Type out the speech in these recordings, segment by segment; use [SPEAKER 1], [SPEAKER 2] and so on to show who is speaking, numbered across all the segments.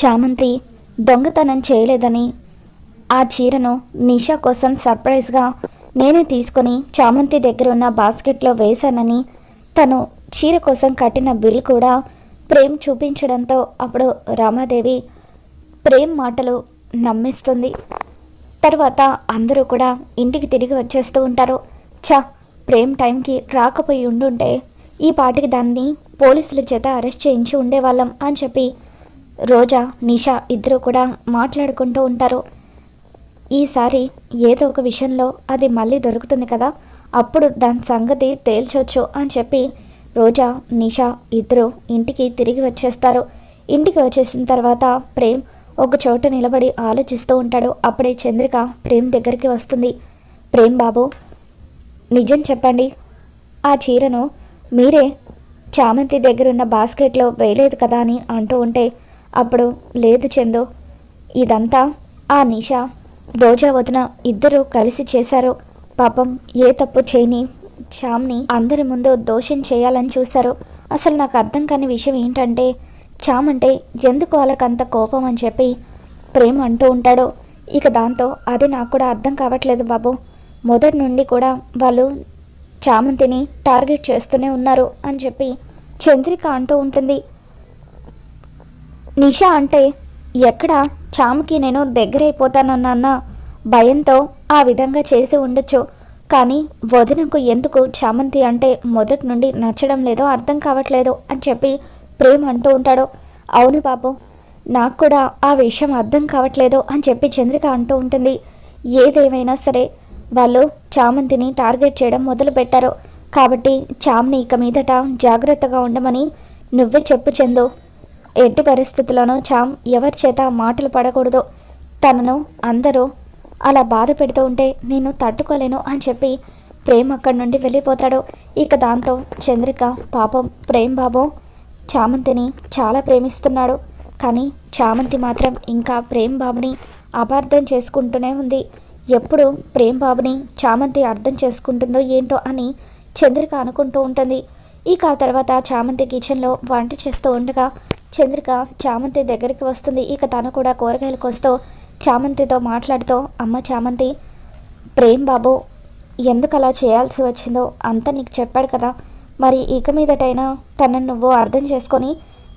[SPEAKER 1] చామంతి దొంగతనం చేయలేదని. ఆ చీరను నిషా కోసం సర్ప్రైజ్గా నేనే తీసుకొని చామంతి దగ్గర ఉన్న బాస్కెట్లో వేశానని తను చీర కోసం కట్టిన బిల్ కూడా ప్రేమ్ చూపించడంతో అప్పుడు రామాదేవి ప్రేమ్ మాటలు నమ్మిస్తుంది. తర్వాత అందరూ కూడా ఇంటికి తిరిగి వచ్చేస్తూ ఉంటారు. చా ప్రేమ్ టైంకి రాకపోయి ఉండుంటే ఈ పాటికి దాన్ని పోలీసుల చేత అరెస్ట్ చేయించి ఉండేవాళ్ళం అని చెప్పి రోజా నిషా ఇద్దరు కూడా మాట్లాడుకుంటూ ఉంటారు. ఈసారి ఏదో ఒక విషయంలో అది మళ్ళీ దొరుకుతుంది కదా అప్పుడు దాని సంగతి తేల్చొచ్చు అని చెప్పి రోజా నిషా ఇద్దరు ఇంటికి తిరిగి వచ్చేస్తారు. ఇంటికి వచ్చేసిన తర్వాత ప్రేమ్ ఒక చోట నిలబడి ఆలోచిస్తూ ఉంటాడు. అప్పుడే చంద్రిక ప్రేమ్ దగ్గరికి వస్తుంది. ప్రేమ్ బాబు నిజం చెప్పండి. ఆ చీరను మీరే చామంతి దగ్గరున్న బాస్కెట్లో వేయలేదు కదా అని అంటూ ఉంటే అప్పుడు లేదు చందు. ఇదంతా ఆ నిషా. రోజా వదిన ఇద్దరూ కలిసి చేశారు. పాపం ఏ తప్పు చేయని చామ్ని అందరి ముందు దోషం చేయాలని చూశారు. అసలు నాకు అర్థం కాని విషయం ఏంటంటే చామ్ అంటే ఎందుకు వాళ్ళకంత కోపం అని చెప్పి ప్రేమ అంటూ ఉంటాడు. ఇక దాంతో అది నాకు కూడా అర్థం కావట్లేదు బాబు. మొదటి నుండి కూడా వాళ్ళు చామంతిని టార్గెట్ చేస్తూనే ఉన్నారు అని చెప్పి చంద్రిక అంటూ ఉంటుంది. నిషా అంటే ఎక్కడ? చాముకి నేను దగ్గరైపోతానన్న భయంతో ఆ విధంగా చేసి ఉండొచ్చు. కానీ వదినకు ఎందుకు చామంతి అంటే మొదటి నుండి నచ్చడం లేదో అర్థం కావట్లేదు అని చెప్పి ప్రేమ్ అంటూ ఉంటాడు. అవును బాబు నాకు కూడా ఆ విషయం అర్థం కావట్లేదు అని చెప్పి చంద్రిక అంటూ ఉంటుంది. ఏదేమైనా సరే వాళ్ళు చామంతిని టార్గెట్ చేయడం మొదలుపెట్టారు. కాబట్టి చామ్ని ఇక మీదట జాగ్రత్తగా ఉండమని నువ్వే చెప్పు చందు. ఎట్టి పరిస్థితుల్లోనూ చామ్ ఎవరి చేత మాటలు పడకూడదు తనను అందరూ అలా బాధ పెడుతూ ఉంటే నేను తట్టుకోలేను అని చెప్పి ప్రేమ్ అక్కడి నుండి వెళ్ళిపోతాడు. ఇక దాంతో చంద్రిక పాపం ప్రేమ్ బాబు చామంతిని చాలా ప్రేమిస్తున్నాడు. కానీ చామంతి మాత్రం ఇంకా ప్రేమ్ బాబుని అపార్థం చేసుకుంటూనే ఉంది. ఎప్పుడు ప్రేమ్ బాబుని చామంతి అర్థం చేసుకుంటుందో ఏంటో అని చంద్రిక అనుకుంటూ ఉంటుంది. ఇక ఆ తర్వాత చామంతి కిచెన్లో వంట చేస్తూ ఉండగా చంద్రిక చామంతి దగ్గరికి వస్తుంది. ఇక తను కూడా కూరగాయలు వస్తూ చామంతితో మాట్లాడుతూ అమ్మ చామంతి ప్రేమ్ బాబు ఎందుకు అలా చేయాల్సి వచ్చిందో అంతా నీకు చెప్పాడు కదా. మరి ఇక మీదటైనా తనను నువ్వు అర్థం చేసుకొని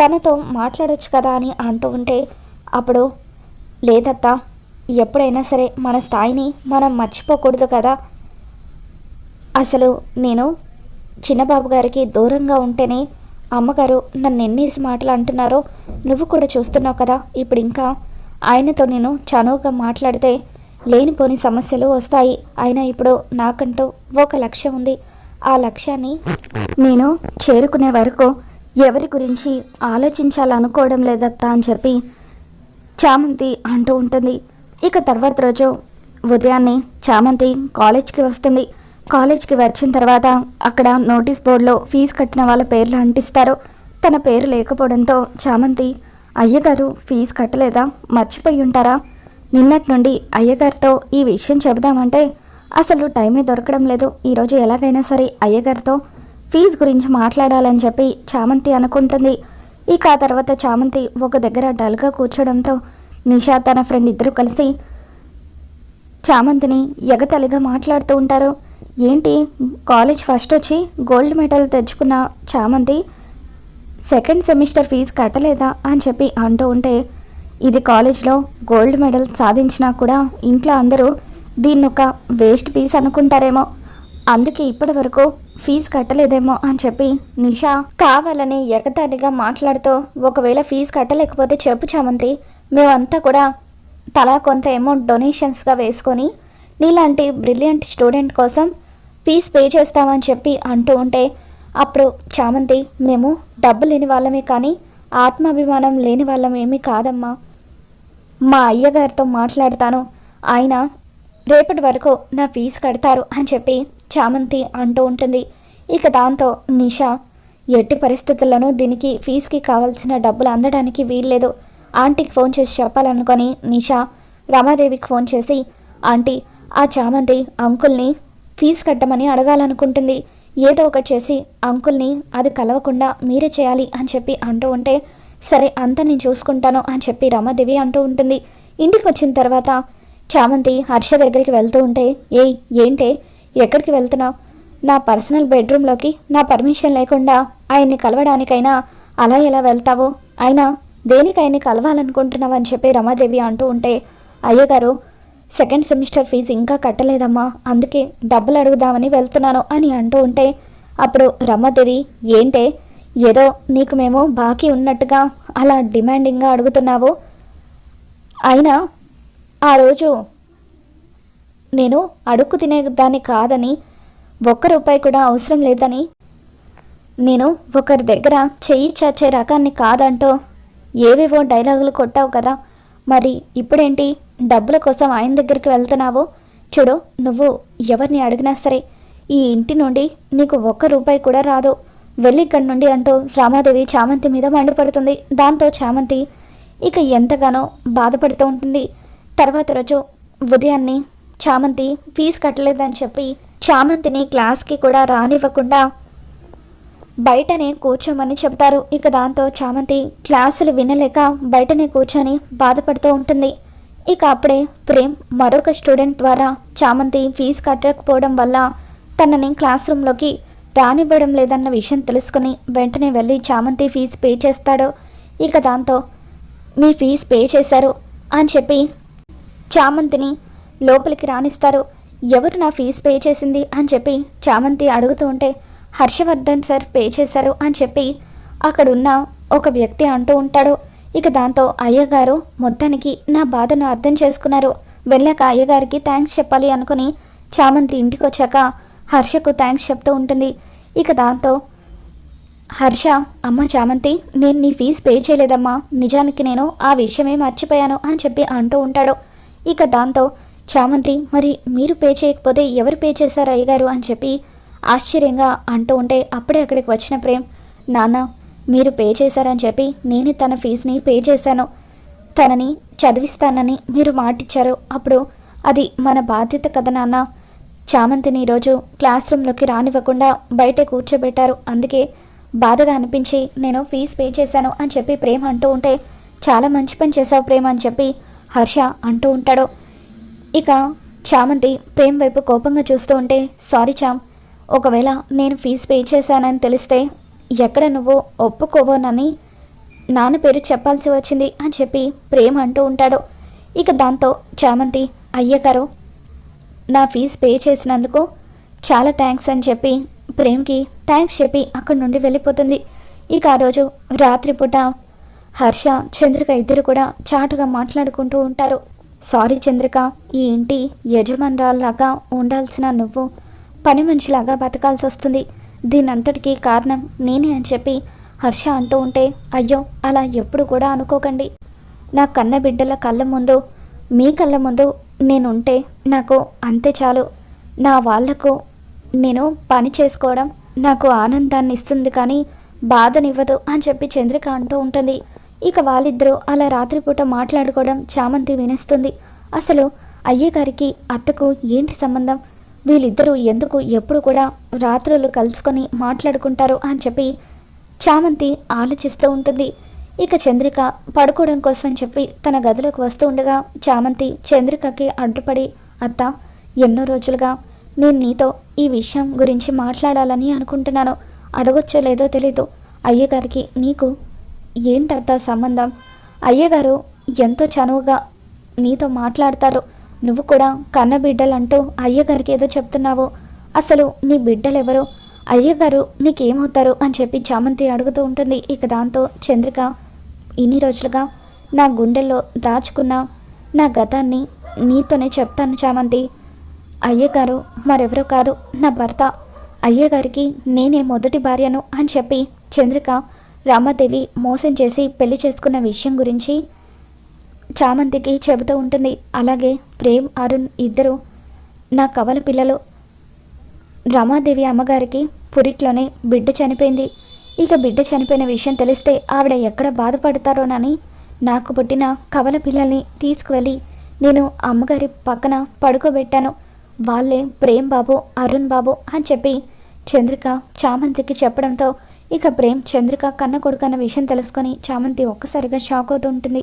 [SPEAKER 1] తనతో మాట్లాడొచ్చు కదా అని అంటూ ఉంటే అప్పుడు లేదత్తా ఎప్పుడైనా సరే మన స్థాయిని మనం మర్చిపోకూడదు కదా. అసలు నేను చిన్నబాబు గారికి దూరంగా ఉంటేనే అమ్మగారు నన్ను ఎన్ని మాటలు అంటున్నారో నువ్వు కూడా చూస్తున్నావు కదా ఇప్పుడు ఇంకా ఆయనతో నేను చనువుగా మాట్లాడితే లేనిపోని సమస్యలు వస్తాయి. అయినా ఇప్పుడు నాకంటూ ఒక లక్ష్యం ఉంది. ఆ లక్ష్యాన్ని నేను చేరుకునే వరకు ఎవరి గురించి ఆలోచించాలనుకోవడం లేదత్తా అని చెప్పి చామంతి అంటూ ఉంటుంది. ఇక తర్వాత రోజు ఉదయాన్నే చామంతి కాలేజ్కి వస్తుంది. కాలేజ్కి వచ్చిన తర్వాత అక్కడ నోటీస్ బోర్డులో ఫీజు కట్టిన వాళ్ళ పేర్లు అంటిస్తారు. తన పేరు లేకపోవడంతో చామంతి అయ్యగారు ఫీజు కట్టలేదా? మర్చిపోయి ఉంటారా? నిన్నటి నుండి అయ్యగారితో ఈ విషయం చెబుదామంటే అసలు టైమే దొరకడం లేదు. ఈరోజు ఎలాగైనా సరే అయ్యగారితో ఫీజు గురించి మాట్లాడాలని చెప్పి చామంతి అనుకుంటుంది. ఇక ఆ తర్వాత చామంతి ఒక దగ్గర డల్గా కూర్చోడంతో నిషా తన ఫ్రెండ్ ఇద్దరు కలిసి చామంతిని ఎగతలిగా మాట్లాడుతూ ఉంటారు. ఏంటి? కాలేజ్ ఫస్ట్ వచ్చి గోల్డ్ మెడల్ తెచ్చుకున్న చామంతి సెకండ్ సెమిస్టర్ ఫీజు కట్టలేదా అని చెప్పి అంటూ ఉంటే ఇది కాలేజ్లో గోల్డ్ మెడల్ సాధించినా కూడా ఇంట్లో అందరూ దీన్ని ఒక వేస్ట్ పీస్ అనుకుంటారేమో. అందుకే ఇప్పటి వరకు ఫీజు కట్టలేదేమో అని చెప్పి నిషా కావాలని ఎగతాళిగా మాట్లాడుతూ ఒకవేళ ఫీజు కట్టలేకపోతే చెప్పు చామంతి మేమంతా కూడా తలా కొంత అమౌంట్ డొనేషన్స్గా వేసుకొని నీలాంటి బ్రిలియంట్ స్టూడెంట్ కోసం ఫీజు పే చేస్తామని చెప్పి అంటూ ఉంటే అప్పుడు చామంతి మేము డబ్బు లేని వాళ్ళమే కానీ ఆత్మాభిమానం లేని వాళ్ళమేమీ కాదమ్మా. మా అయ్యగారితో మాట్లాడతాను. ఆయన రేపటి వరకు నా ఫీజు కడతారు అని చెప్పి చామంతి అంటూ ఉంటుంది. ఇక దాంతో నిషా ఎట్టి పరిస్థితుల్లోనూ దీనికి ఫీజుకి కావాల్సిన డబ్బులు అందడానికి వీల్లేదు. ఆంటీకి ఫోన్ చేసి చెప్పాలనుకొని నిషా రమాదేవికి ఫోన్ చేసి ఆంటీ ఆ చామంతి అంకుల్ని ఫీజు కట్టమని అడగాలనుకుంటుంది. ఏదో ఒకటి చేసి అంకుల్ని అది కలవకుండా మీరే చేయాలి అని చెప్పి అంటూ ఉంటే సరే అంతా నేను చూసుకుంటాను అని చెప్పి రమాదేవి అంటూ ఉంటుంది. ఇంటికి వచ్చిన తర్వాత చామంతి హర్ష దగ్గరికి వెళ్తూ ఉంటే ఏయ్ ఏంటే? ఎక్కడికి వెళ్తున్నావు? నా పర్సనల్ బెడ్రూమ్లోకి నా పర్మిషన్ లేకుండా ఆయన్ని కలవడానికైనా అలా ఎలా వెళ్తావు? అయినా దేనికి ఆయన్ని కలవాలనుకుంటున్నావు అని చెప్పి రమాదేవి అంటూ ఉంటే అయ్యగారు సెకండ్ సెమిస్టర్ ఫీజు ఇంకా కట్టలేదమ్మా అందుకే డబ్బులు అడుగుదామని వెళ్తున్నాను అని అంటూ ఉంటే అప్పుడు రమాదేవి ఏంటే? ఏదో నీకు మేము బాకీ ఉన్నట్టుగా అలా డిమాండింగ్గా అడుగుతున్నావు. అయినా ఆ రోజు నేను అడుక్కు తినేదాన్ని కాదని ఒక్క రూపాయి కూడా అవసరం లేదని నేను ఒకరి దగ్గర చెయ్యి చాచే రకాన్ని కాదంటూ ఏవేవో డైలాగులు కొట్టావు కదా మరి ఇప్పుడేంటి? డబ్బుల కోసం ఆయన దగ్గరికి వెళ్తున్నావు? చూడు నువ్వు ఎవరిని అడిగినా సరే ఈ ఇంటి నుండి నీకు ఒక్క రూపాయి కూడా రాదు. వెళ్ళి ఇక్కడి నుండి అంటూ రామాదేవి చామంతి మీద మండిపడుతుంది. దాంతో చామంతి ఇక ఎంతగానో బాధపడుతూ ఉంటుంది. తర్వాత రోజు ఉదయాన్నే చామంతి ఫీజు కట్టలేదని చెప్పి చామంతిని క్లాస్కి కూడా రానివ్వకుండా బయటనే కూర్చోమని చెబుతారు. ఇక దాంతో చామంతి క్లాసులు వినలేక బయటనే కూర్చొని బాధపడుతూ ఉంటుంది. ఇక అప్పుడే ప్రేమ్ మరొక స్టూడెంట్ ద్వారా చామంతి ఫీజు కట్టకపోవడం వల్ల తనని క్లాస్ రూమ్లోకి రానివ్వడం లేదన్న విషయం తెలుసుకుని వెంటనే వెళ్ళి చామంతి ఫీజు పే చేస్తాడు. ఇక దాంతో మీ ఫీజు పే చేశారు అని చెప్పి చామంతిని లోపలికి రానిస్తారు. ఎవరు నా ఫీజు పే చేసింది? అని చెప్పి చామంతి అడుగుతూ ఉంటే హర్షవర్ధన్ సార్ పే చేశారు అని చెప్పి అక్కడున్న ఒక వ్యక్తి అంటూ ఉంటాడు. ఇక దాంతో అయ్యగారు మొత్తానికి నా బాధను అర్థం చేసుకున్నారు. వెళ్ళాక అయ్యగారికి థ్యాంక్స్ చెప్పాలి అనుకుని చామంతి ఇంటికి వచ్చాక హర్షకు థ్యాంక్స్ చెప్తూ ఉంటుంది. ఇక దాంతో హర్ష అమ్మ చామంతి నేను నీ ఫీజు పే చేయలేదమ్మా. నిజానికి నేను ఆ విషయమే మర్చిపోయాను అని చెప్పి అంటూ ఉంటాడు. ఇక దాంతో చామంతి మరి మీరు పే చేయకపోతే ఎవరు పే చేశారు అయ్యగారు? అని చెప్పి ఆశ్చర్యంగా అంటూ ఉంటే అప్పుడే అక్కడికి వచ్చిన ప్రేమ్ నాన్న మీరు పే చేశారని చెప్పి నేను తన ఫీజుని పే చేశాను. తనని చదివిస్తానని మీరు మాటిచ్చారు. అప్పుడు అది మన బాధ్యత కదా నాన్న. చామంతిని ఈరోజు క్లాస్ రూమ్లోకి రానివ్వకుండా బయట కూర్చోబెట్టారు. అందుకే బాధగా అనిపించి నేను ఫీజు పే చేశాను అని చెప్పి ప్రేమ అంటూ ఉంటే చాలా మంచి పని చేశావు ప్రేమ అని చెప్పి హర్ష అంటూ ఉంటాడు. ఇక చామంతి ప్రేమ్ వైపు కోపంగా చూస్తూ ఉంటే సారీ చామ్ ఒకవేళ నేను ఫీజు పే చేశానని తెలిస్తే ఎక్కడ నువ్వు ఒప్పుకోవోనని నాన్న పేరు చెప్పాల్సి వచ్చింది అని చెప్పి ప్రేమ అంటూ ఉంటాడు. ఇక దాంతో చామంతి అయ్యగారు నా ఫీజు పే చేసినందుకు చాలా థ్యాంక్స్ అని చెప్పి ప్రేమ్కి థ్యాంక్స్ చెప్పి అక్కడి నుండి వెళ్ళిపోతుంది. ఇక ఆ రోజు రాత్రిపూట హర్ష చంద్రిక ఇద్దరు కూడా చాటుగా మాట్లాడుకుంటూ ఉంటారు. సారీ చంద్రిక ఈ ఇంటి యజమానురాల్లాగా ఉండాల్సిన నువ్వు పని మనిషిలాగా బతకాల్సి వస్తుంది. దీనంతటికీ కారణం నేనే అని చెప్పి హర్ష అంటూ ఉంటే అయ్యో అలా ఎప్పుడు కూడా అనుకోకండి. నా కన్న బిడ్డల కళ్ళ ముందు మీ కళ్ళ ముందు నేనుంటే నాకు అంతే చాలు. నా వాళ్ళకు నేను పని చేసుకోవడం నాకు ఆనందాన్ని ఇస్తుంది కానీ బాధనివ్వదు అని చెప్పి చంద్రిక అంటూ ఉంటుంది. ఇక వాళ్ళిద్దరూ అలా రాత్రిపూట మాట్లాడుకోవడం చామంతి వినేస్తుంది. అసలు అయ్యగారికి అత్తకు ఏంటి సంబంధం? వీళ్ళిద్దరూ ఎందుకు ఎప్పుడు కూడా రాత్రులు కలుసుకొని మాట్లాడుకుంటారు అని చెప్పి చామంతి ఆలోచిస్తూ ఉంటుంది. ఇక చంద్రిక పడుకోవడం కోసం చెప్పి తన గదిలోకి వస్తూ ఉండగా చామంతి చంద్రికకి అడ్డుపడి అత్త ఎన్నో రోజులుగా నేను నీతో ఈ విషయం గురించి మాట్లాడాలని అనుకుంటున్నాను. అడగొచ్చో లేదో తెలీదు. అయ్యగారికి నీకు ఏంటర్థ సంబంధం? అయ్యగారు ఎంతో చనువుగా నీతో మాట్లాడతారు. నువ్వు కూడా కన్న బిడ్డలంటూ అయ్యగారికి ఏదో చెప్తున్నావు. అసలు నీ బిడ్డలెవరు? అయ్యగారు నీకేమవుతారు అని చెప్పి చామంతి అడుగుతూ ఉంటుంది. ఇక దాంతో చంద్రిక ఇన్ని రోజులుగా నా గుండెల్లో దాచుకున్న నా గతాన్ని నీతోనే చెప్తాను చామంతి. అయ్యగారు మరెవరో కాదు నా భర్త. అయ్యగారికి నేనే మొదటి భార్యను అని చెప్పి చంద్రిక రామాదేవి మోసం చేసి పెళ్ళి చేసుకున్న విషయం గురించి చామంతికి చెబుతూ ఉంటుంది. అలాగే ప్రేమ్ అరుణ్ ఇద్దరు నా కవల పిల్లలు. రమాదేవి అమ్మగారికి పురిట్లోనే బిడ్డ చనిపోయింది. ఇక బిడ్డ చనిపోయిన విషయం తెలిస్తే ఆవిడ ఎక్కడ బాధపడతారోనని నాకు పుట్టిన కవల పిల్లల్ని తీసుకువెళ్ళి నేను అమ్మగారి పక్కన పడుకోబెట్టాను. వాళ్ళే ప్రేమ్ బాబు అరుణ్ బాబు అని చెప్పి చంద్రిక చామంతికి చెప్పడంతో ఇక ప్రేమ్ చంద్రిక కన్న కొడుకు అన్న విషయం తెలుసుకొని చామంతి ఒక్కసారిగా షాక్ అవుతూ ఉంటుంది.